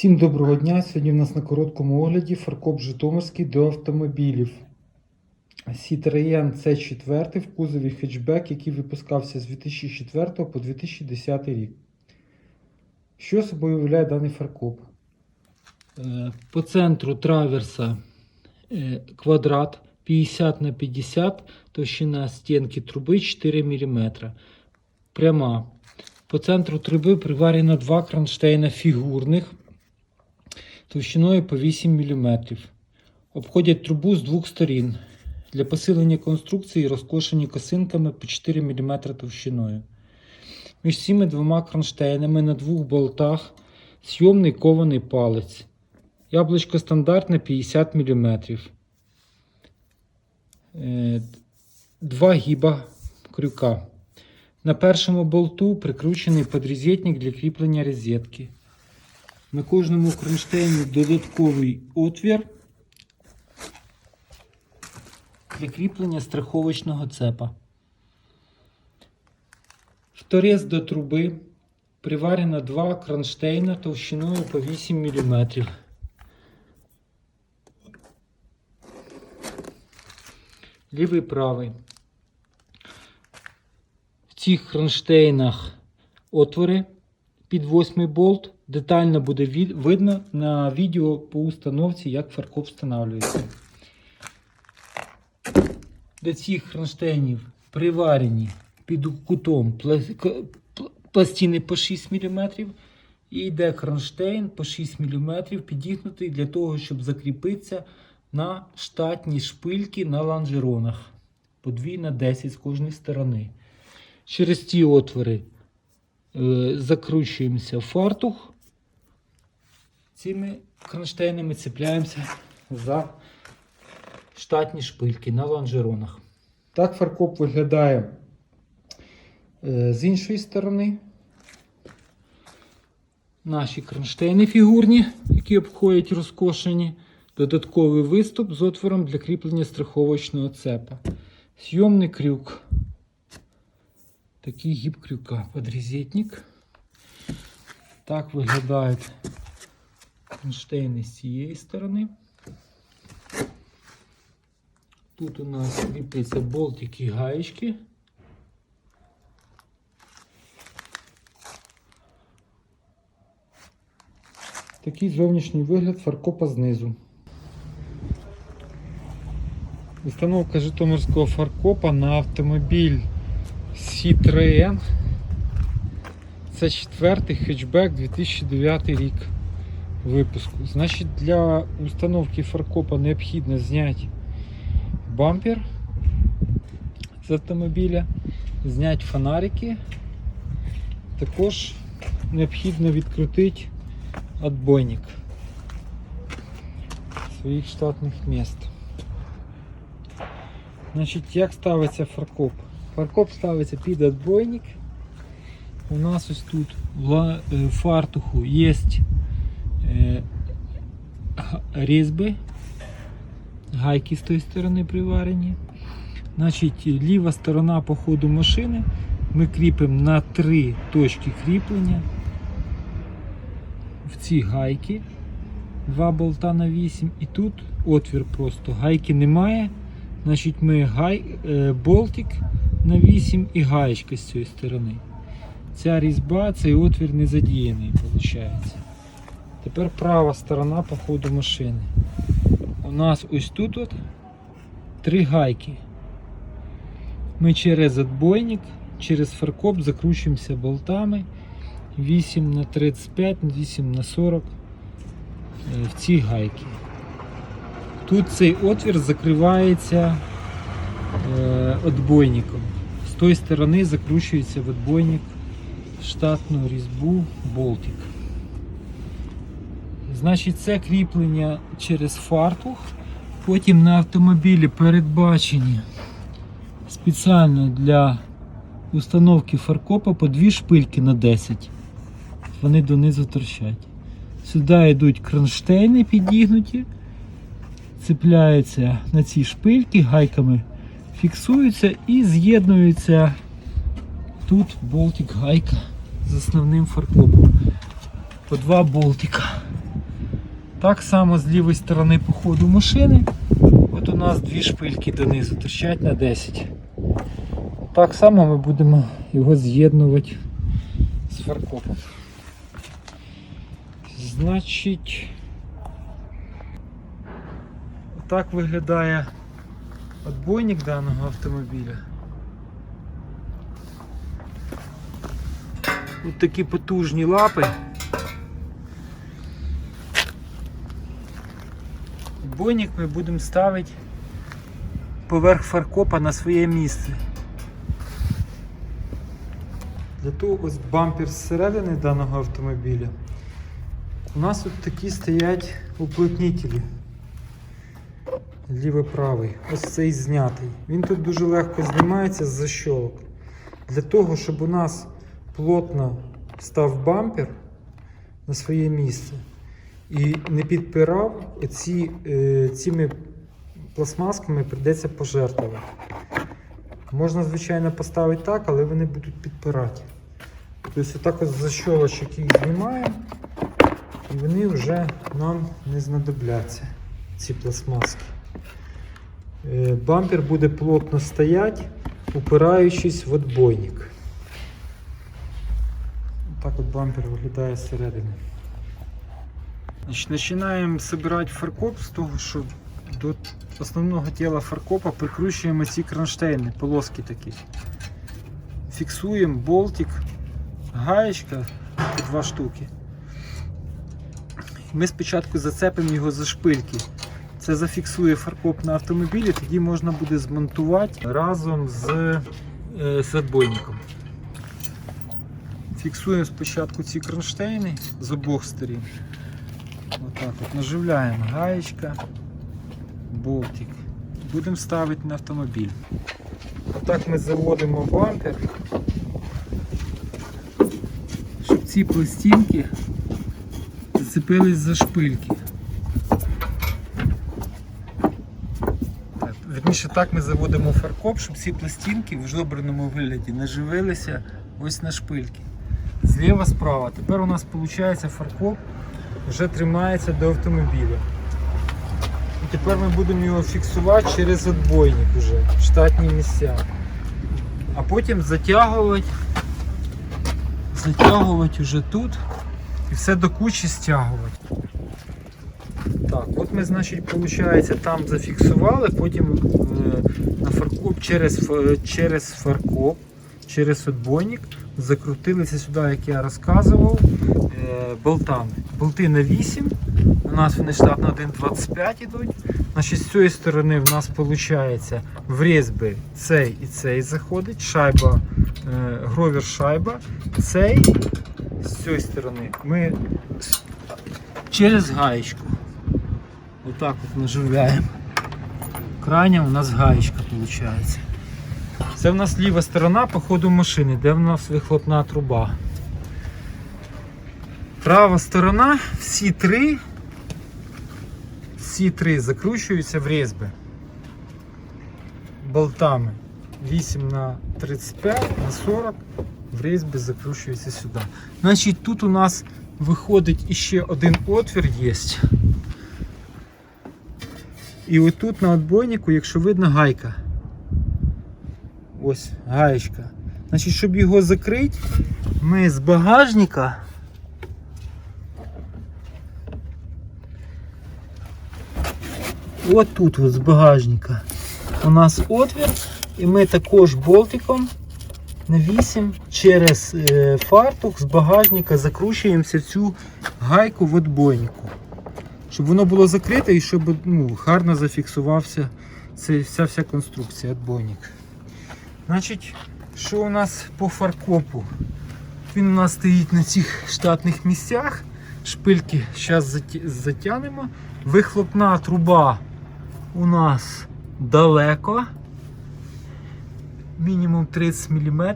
Всім доброго дня! Сьогодні в нас на короткому огляді фаркоп Житомирський до автомобілів. Citroën C4 в кузові хетчбек, який випускався з 2004 по 2010 рік. Що собою являє даний фаркоп? Е, По центру траверса е, квадрат 50 на 50, товщина стінки труби 4 мм. Пряма. По центру труби приварено два кронштейна фігурних товщиною по 8 мм. Обходять трубу з двох сторін. Для посилення конструкції розкошені косинками по 4 мм товщиною. Між цими двома кронштейнами на двох болтах зйомний кований палець. Яблучко стандартне 50 мм. Е, Два гіба крюка. На першому болту прикручений подрізетник для кріплення розетки. На кожному кронштейні додатковий отвір для кріплення страховочного цепа. В до труби приварено два кронштейна товщиною по 8 мм. Лівий правий. В цих кронштейнах отвори під восьмий болт. Детально буде від- видно на відео по установці, як фаркоп встановлюється. До цих кронштейнів приварені під кутом пластини по 6 мм. І йде кронштейн по 6 мм підігнутий для того, щоб закріпитися на штатні шпильки на лонжеронах. По 2 на 10 з кожної сторони. Через ці отвори закручуємося в фартух. Цими кронштейнами цепляємося за штатні шпильки на лонжеронах. Так фаркоп виглядає е, з іншої сторони. Наші кронштейни фігурні, які обходять розкошені. Додатковий виступ з отвором для кріплення страховочного цепа. Зйомний крюк. Такий гіб крюка. Подрізетник. Так виглядають кронштейни з цієї сторони. Тут у нас кріпляться болтики і гаєчки. Такий зовнішній вигляд фаркопа знизу. Установка Житомирського фаркопа на автомобіль Citroën. Це четвертий хетчбек 2009 рік випуску. Значить, для установки фаркопа необхідно зняти бампер з автомобіля, зняти фонарики. Також необхідно відкрутити отбойник своїх штатних міст. Значить, як ставиться фаркоп? Фаркоп ставиться під отбойник. У нас ось тут в е, фартуху є е, різьби, гайки з тої сторони приварені. Значить, ліва сторона по ходу машини ми кріпимо на три точки кріплення в ці гайки. Два болта на 8 і тут отвір просто. Гайки немає. Значить, ми гай, е, болтик на 8 і гаєчка з цієї сторони. Ця різьба, цей отвір не задіяний, виходить. Тепер права сторона по ходу машини. У нас ось тут от три гайки. Ми через отбойник, через фаркоп закручуємося болтами 8 на 35, 8 на 40 е, в ці гайки. Тут цей отвір закривається е, отбойником. Тої сторони закручується в отбойник штатну різьбу болтик. Значить, це кріплення через фартух. Потім на автомобілі передбачені спеціально для установки фаркопа по дві шпильки на 10. Вони донизу торчать. Сюди йдуть кронштейни підігнуті, цепляються на ці шпильки, гайками фіксуються і з'єднуються тут болтик гайка з основним фаркопом. По два болтика. Так само з лівої сторони по ходу машини. От у нас дві шпильки донизу торчать на 10. Так само ми будемо його з'єднувати з фаркопом. Значить, так виглядає отбойник даного автомобіля. Тут такі потужні лапи. Отбойник ми будемо ставити поверх фаркопа на своє місце. Того ось бампер зсередини даного автомобіля. У нас тут такі стоять уплотнітелі. Лівий-правий. Ось цей знятий. Він тут дуже легко знімається з защолок. Для того, щоб у нас плотно став бампер на своє місце і не підпирав, оці, е, цими пластмасками прийдеться пожертвувати. Можна, звичайно, поставити так, але вони будуть підпирати. Тобто отак ось защолочок їх знімаємо, і вони вже нам не знадобляться, ці пластмаски. Е, Бампер буде плотно стояти, упираючись в отбойник. Так от бампер виглядає зсередини. Починаємо збирати фаркоп з того, що до основного тіла фаркопа прикручуємо ці кронштейни, полоски такі. Фіксуємо болтик, гаєчка два штуки. Ми спочатку зацепимо його за шпильки. Це зафіксує фаркоп на автомобілі, тоді можна буде змонтувати разом з, е. Фіксуємо спочатку ці кронштейни з обох сторін. Отак от наживляємо гаєчка, болтик. Будемо ставити на автомобіль. Отак ми заводимо бампер, щоб ці пластинки зацепились за шпильки. Вірніше так ми заводимо фаркоп, щоб ці пластинки в жобраному вигляді наживилися ось на шпильки. Зліва справа. Тепер у нас виходить фаркоп вже тримається до автомобіля. І тепер ми будемо його фіксувати через отбойник уже в штатні місця. А потім затягувати, затягувати уже тут і все до кучі стягувати. Так, от ми, значить, виходить, там зафіксували, потім е, на фаркоп через, через фаркоп, через отбойник закрутилися сюди, як я розказував, е, болтами. Болти на 8, у нас вони штатно 1,25 йдуть. Значить, з цієї сторони в нас виходить в різьби цей і цей заходить, шайба, е, гровір шайба, цей з цієї сторони ми через гаєчку. Отак от наживляємо. Крайня у нас гаєчка виходить. Це в нас ліва сторона по ходу машини, де в нас вихлопна труба. Права сторона, всі три, всі три закручуються в різьби болтами 8 на 35 на 40 в різьби закручується сюди. Значить, тут у нас виходить іще один отвір є. І отут на отбойнику, якщо видно, гайка. Ось гаєчка. Значить, щоб його закрити, ми з багажника от тут от з багажника у нас отвір, і ми також болтиком на 8 через е, фартух з багажника закручуємося цю гайку в отбойнику. Щоб воно було закрите і щоб ну, гарно зафіксувався ця вся, вся конструкція отбойник. Значить, що у нас по фаркопу? Він у нас стоїть на цих штатних місцях. Шпильки зараз затягнемо. Вихлопна труба у нас далеко. Мінімум 30 мм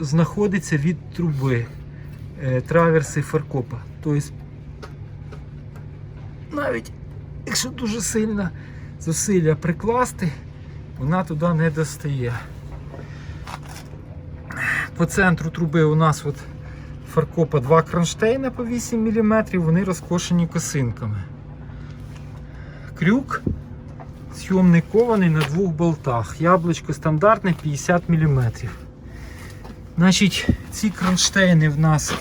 знаходиться від труби е, траверси фаркопа. Тобто, навіть якщо дуже сильно зусилля прикласти, вона туди не достає. По центру труби у нас от фаркопа два кронштейни по 8 мм, вони розкошені косинками. Крюк зйомний кований на двох болтах. Яблучко стандартне 50 мм. Значить, ці кронштейни в нас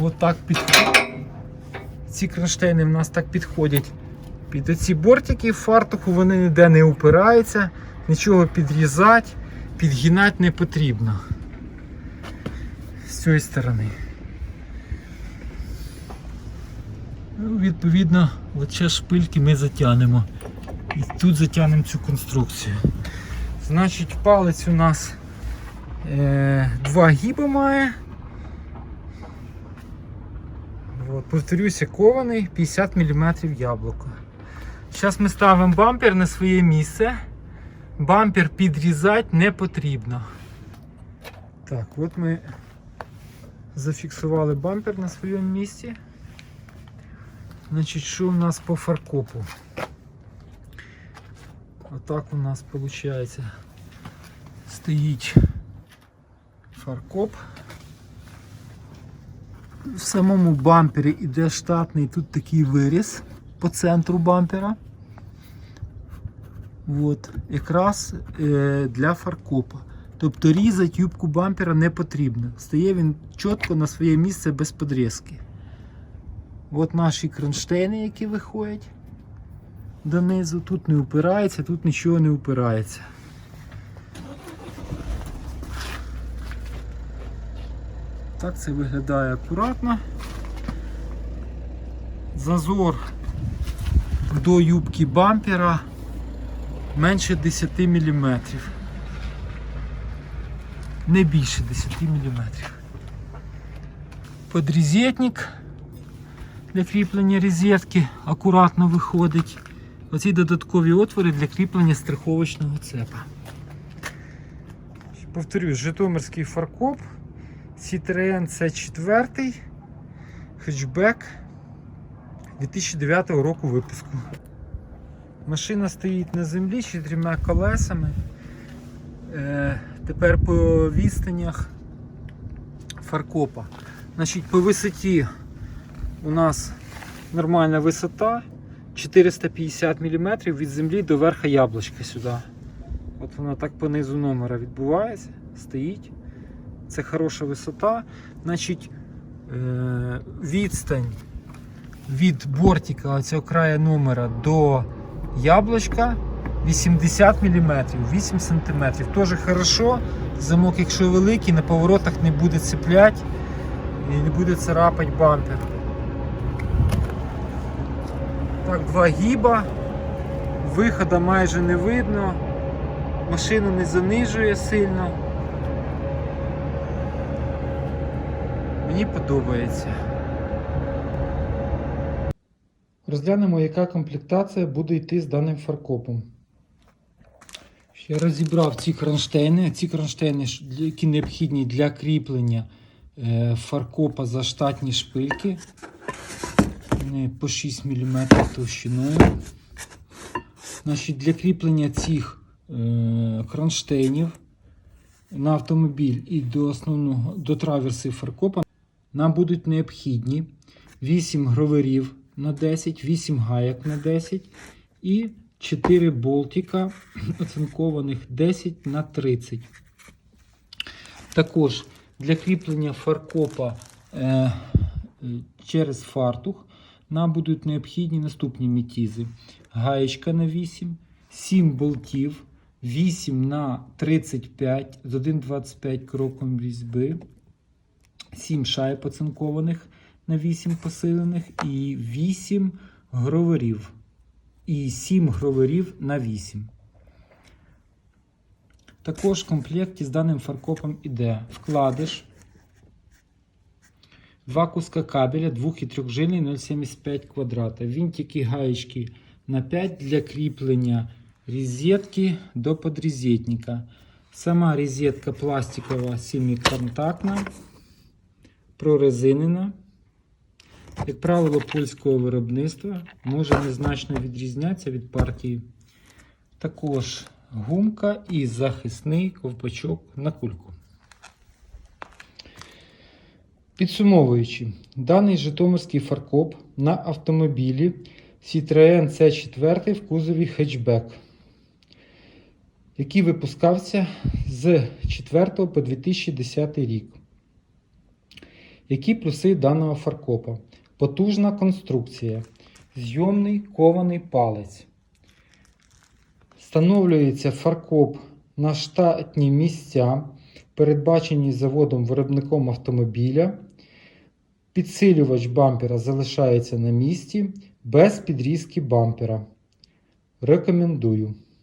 отак під... Ці кронштейни в нас так підходять під оці бортики фартуху, вони ніде не упираються, нічого підрізати, підгинати не потрібно. З цієї сторони. Ну, відповідно, ще шпильки ми затягнемо. І тут затягнемо цю конструкцію. Значить, палець у нас е, два гіби має. От, повторюся, кований 50 мм яблуко. Зараз ми ставимо бампер на своє місце. Бампер підрізати не потрібно. Так, от ми зафіксували бампер на своєму місці. Значить, що у нас по фаркопу? Отак у нас виходить стоїть фаркоп. В самому бампері іде штатний тут такий виріз по центру бампера. От, якраз е, для фаркопа. Тобто різати юбку бампера не потрібно. Стає він чітко на своє місце без подрізки. От наші кронштейни, які виходять донизу. Тут не упирається, тут нічого не упирається. Так це виглядає акуратно. Зазор до юбки бампера менше 10 мм. Не більше 10 мм. Подрізетник для кріплення розетки акуратно виходить. Оці додаткові отвори для кріплення страховочного цепа. Повторюсь, Житомирський фаркоп Citroen C4 хетчбек 2009 року випуску. Машина стоїть на землі з чотирма колесами. Е, тепер по відстанях фаркопа. Значить, по висоті у нас нормальна висота 450 мм від землі до верха яблучка сюди. От вона так по низу номера відбувається, стоїть. Це хороша висота. Значить, е, відстань від бортика цього краю номера до яблучка 80 мм, 8 см. Теж хорошо. Замок, якщо великий, на поворотах не буде цепляти і не буде царапати бампер. Так, два гіба, виходу майже не видно, машину не занижує сильно. Мені подобається. Розглянемо, яка комплектація буде йти з даним фаркопом. Я розібрав ці кронштейни. Ці кронштейни, які необхідні для кріплення е, фаркопа за штатні шпильки. Вони по 6 мм товщиною. Значить, для кріплення цих е, кронштейнів на автомобіль і до основного до траверси фаркопа нам будуть необхідні 8 гроверів на 10, 8 гаяк на 10 і 4 болтика оцинкованих 10 на 30. Також для кріплення фаркопа е, е, через фартух нам будуть необхідні наступні мітізи. Гаєчка на 8, 7 болтів, 8 на 35 з 1,25 кроком різьби, 7 шайб оцинкованих на 8 посилених і 8 гроверів. І 7 гроверів на 8. Також в комплекті з даним фаркопом іде вкладиш, два куска кабеля 2 і 3 жильний 0,75 квадрата, вінтики гаєчки на 5 для кріплення розетки до подрезетника. Сама розетка пластикова семиконтактна, прорезинена. Як правило, польського виробництва може незначно відрізнятися від партії. Також гумка і захисний ковпачок на кульку. Підсумовуючи, даний житомирський фаркоп на автомобілі Citroën C4 в кузові хетчбек, який випускався з 4 по 2010 рік. Які плюси даного фаркопа? Потужна конструкція, зйомний кований палець. Встановлюється фаркоп на штатні місця, передбачені заводом-виробником автомобіля. Підсилювач бампера залишається на місці без підрізки бампера. Рекомендую.